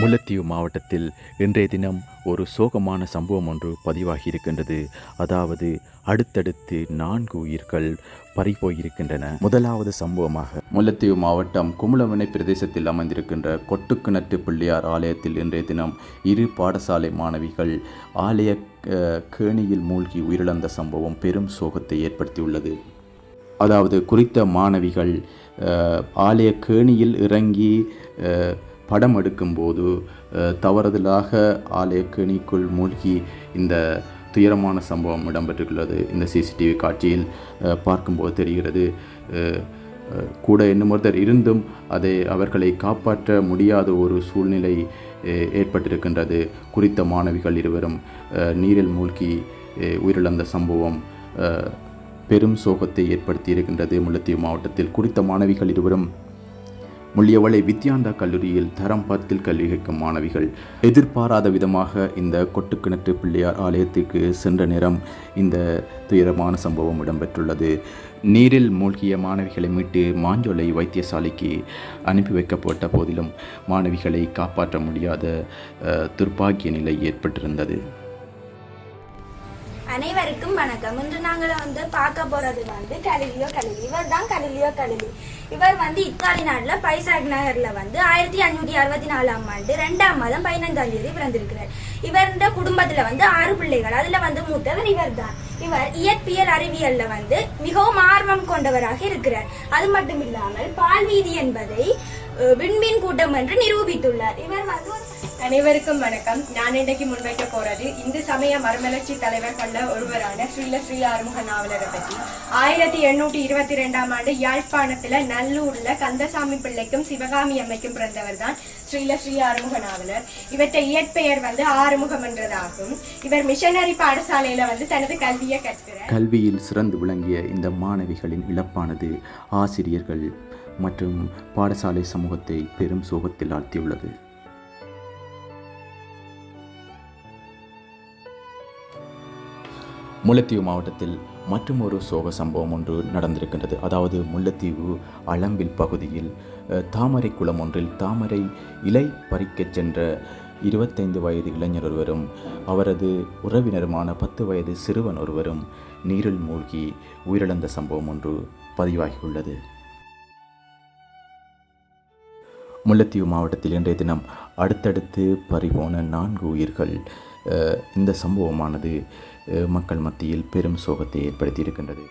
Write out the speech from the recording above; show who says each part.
Speaker 1: முல்லைத்தீவு மாவட்டத்தில் இன்றைய தினம் ஒரு சோகமான சம்பவம் ஒன்று பதிவாகி இருக்கின்றது அதாவது அடுத்தடுத்து நான்கு உயிர்கள் பறிபோயிருக்கின்றன. முதலாவது சம்பவமாக முல்லைத்தீவு மாவட்டம் குமுளவனை பிரதேசத்தில் அமைந்திருக்கின்ற கொட்டுக்கிணற்று பிள்ளையார் ஆலயத்தில் இன்றைய தினம் இரு பாடசாலை மாணவிகள் ஆலய கேணியில் மூழ்கி உயிரிழந்த சம்பவம் பெரும் சோகத்தை ஏற்படுத்தியுள்ளது. அதாவது குறித்த மாணவிகள் ஆலய கேணியில் இறங்கி படம் எடுக்கும்போது தவறுதலாக ஆலய கேணிக்குள் மூழ்கி இந்த துயரமான சம்பவம் இடம்பெற்றுள்ளது. இந்த சிசிடிவி காட்சியில் பார்க்கும்போது தெரிகிறது கூட இன்னும் ஒருத்தர் இருந்தும் அதை அவர்களை காப்பாற்ற முடியாத ஒரு சூழ்நிலை ஏற்பட்டிருக்கின்றது. குறித்த மாணவிகள் இருவரும் நீரில் மூழ்கி உயிரிழந்த சம்பவம் பெரும் சோகத்தை ஏற்படுத்தி இருக்கின்றது முல்லைத்தீவு மாவட்டத்தில். குறித்த மாணவிகள் இருவரும் முள்ளியவளை வித்யாந்தா கல்லூரியில் தரம் பத்தில் கல்வி கேட்கும் மாணவிகள். எதிர்பாராத விதமாக இந்த கொட்டுக்கிணற்று பிள்ளையார் ஆலயத்திற்கு சென்ற நேரம் இந்த துயரமான சம்பவம் இடம்பெற்றுள்ளது. நீரில் மூழ்கிய மாணவிகளை மீட்டு மாஞ்சோலை வைத்தியசாலைக்கு அனுப்பி வைக்கப்பட்ட போதிலும் மாணவிகளை காப்பாற்ற முடியாத துர்ப்பாக்கிய நிலை ஏற்பட்டிருந்தது.
Speaker 2: அனைவருக்கும் வணக்கம். இன்று நாங்கள் வந்து பார்க்க போறது வந்து கலிலியோ கலிலி. இவர் தான் கலிலியோ கலிலி. இவர் வந்து இத்தாலி நாட்டுல பைசாக் நகர்ல வந்து ஆயிரத்தி அஞ்சூற்றி அறுபத்தி நாலாம் ஆண்டு ரெண்டாம் மாதம் பதினைந்தாம் தேதி பிறந்திருக்கிறார். இவருடைய குடும்பத்துல வந்து ஆறு பிள்ளைகள். அதுல வந்து மூத்தவர் இவர் தான் இவர் இயற்பியல் அறிவியல்ல வந்து மிகவும் ஆர்வம் கொண்டவராக இருக்கிறார். அது மட்டும் இல்லாமல் பால்வீதி என்பதை விண்மீன் கூட்டம் என்று நிரூபித்துள்ளார். இவர் வந்து
Speaker 3: அனைவருக்கும் வணக்கம். நான் இன்றைக்கு முன்வைக்க போறது இந்து சமய மறுமலர்ச்சி தலைவர்கள்ல ஒருவரான ஸ்ரீல ஸ்ரீ ஆறுமுக நாவலரை பற்றி ஆயிரத்தி எண்ணூற்றி இருபத்தி ரெண்டாம் ஆண்டு யாழ்ப்பாணத்துல நல்லூர்ல கந்தசாமி பிள்ளைக்கும் சிவகாமி அம்மைக்கும் பிறந்தவர் தான் ஸ்ரீல ஸ்ரீ ஆறுமுக நாவலர். இவற்றை இயற்பெயர் வந்து ஆறுமுகம் என்றதாகும். இவர் மிஷனரி பாடசாலையில வந்து தனது கல்வியை கற்கிறார்.
Speaker 1: கல்வியில் சிறந்து விளங்கிய இந்த மாணவிகளின் இழப்பானது ஆசிரியர்கள் மற்றும் பாடசாலை சமூகத்தை பெரும் சோகத்தில் ஆழ்த்தியுள்ளது. முல்லைத்தீவு மாவட்டத்தில் மற்றும் ஒரு சோக சம்பவம் ஒன்று நடந்திருக்கின்றது. அதாவது முல்லைத்தீவு அளம்பில் பகுதியில் தாமரை குளம் ஒன்றில் தாமரை இலை பறிக்கச் சென்ற இருபத்தைந்து வயது இளைஞர் ஒருவரும் அவரது உறவினருமான பத்து வயது சிறுவன் ஒருவரும் நீரில் மூழ்கி உயிரிழந்த சம்பவம் ஒன்று பதிவாகியுள்ளது. முல்லைத்தீவு மாவட்டத்தில் இன்றைய தினம் அடுத்தடுத்து பறிபோன நான்கு உயிர்கள் இந்த சம்பவமானது அஹ், மக்கள் மத்தியில் பெரும் சோகத்தை ஏற்படுத்தியிருக்கின்றது.